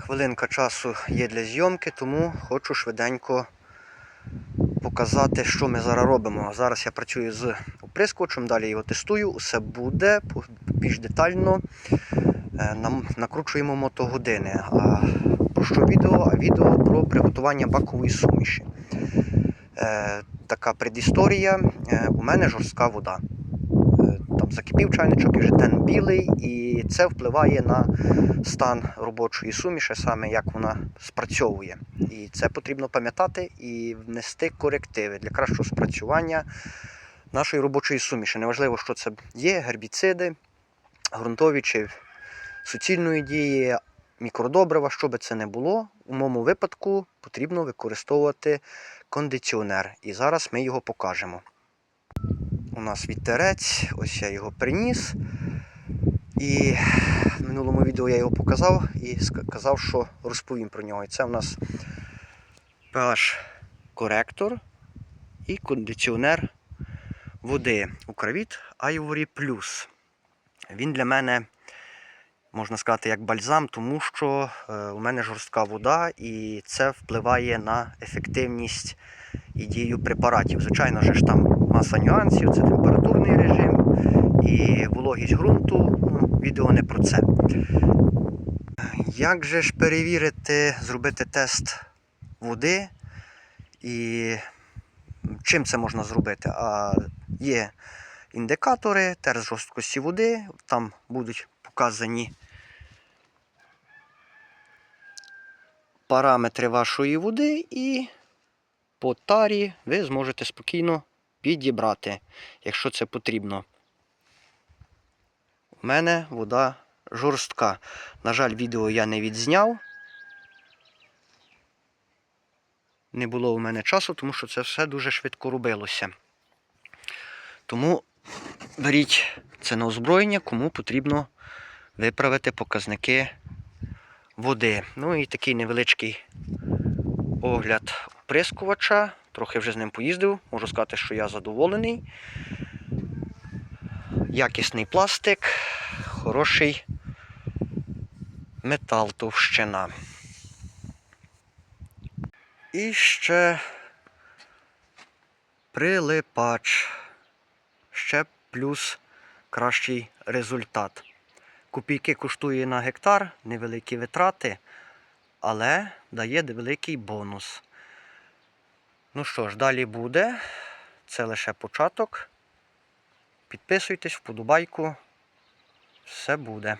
Хвилинка часу є для зйомки, тому хочу швиденько показати, що ми зараз робимо. Зараз я працюю з оприскувачем, далі його тестую, усе буде більш детально. Е, Накручуємо мотогодини. А про що відео? А відео про приготування бакової суміші. Е, Така предісторія. Е, У мене жорстка вода. Там закипів чайничок і вже тен білий, і це впливає на стан робочої суміші, саме як вона спрацьовує. І це потрібно пам'ятати і внести корективи для кращого спрацювання нашої робочої суміші. Неважливо, що це є, гербіциди, ґрунтові чи суцільної дії, мікродобрива, що би це не було. У моєму випадку потрібно використовувати кондиціонер. І зараз ми його покажемо. У нас вітерець, ось я його приніс. І в минулому відео я його показав і сказав, що розповім про нього. І це у нас pH коректор і кондиціонер води Укравіт Ivory Plus. Він для мене, можна сказати, як бальзам, тому що е, у мене жорстка вода і це впливає на ефективність і дію препаратів. Звичайно ж там маса нюансів, це температурний режим і вологість ґрунту. Ну, відео не про це. Як же ж перевірити, зробити тест води і чим це можна зробити? А є індикатори, тест жорсткості води, там будуть показані параметри вашої води, і по тарі ви зможете спокійно підібрати, якщо це потрібно. У мене вода жорстка. На жаль, відео я не відзняв. Не було у мене часу, тому що це все дуже швидко робилося. Тому беріть це на озброєння, кому потрібно виправити показники води. Ну і такий невеличкий огляд оприскувача. Трохи вже з ним поїздив. Можу сказати, що я задоволений. Якісний пластик, хороший метал товщина. І ще прилипач. Ще плюс кращий результат. Копійки коштує на гектар, невеликі витрати, але дає великий бонус. Ну що ж, далі буде. Це лише початок. Підписуйтесь, вподобайку. Все буде.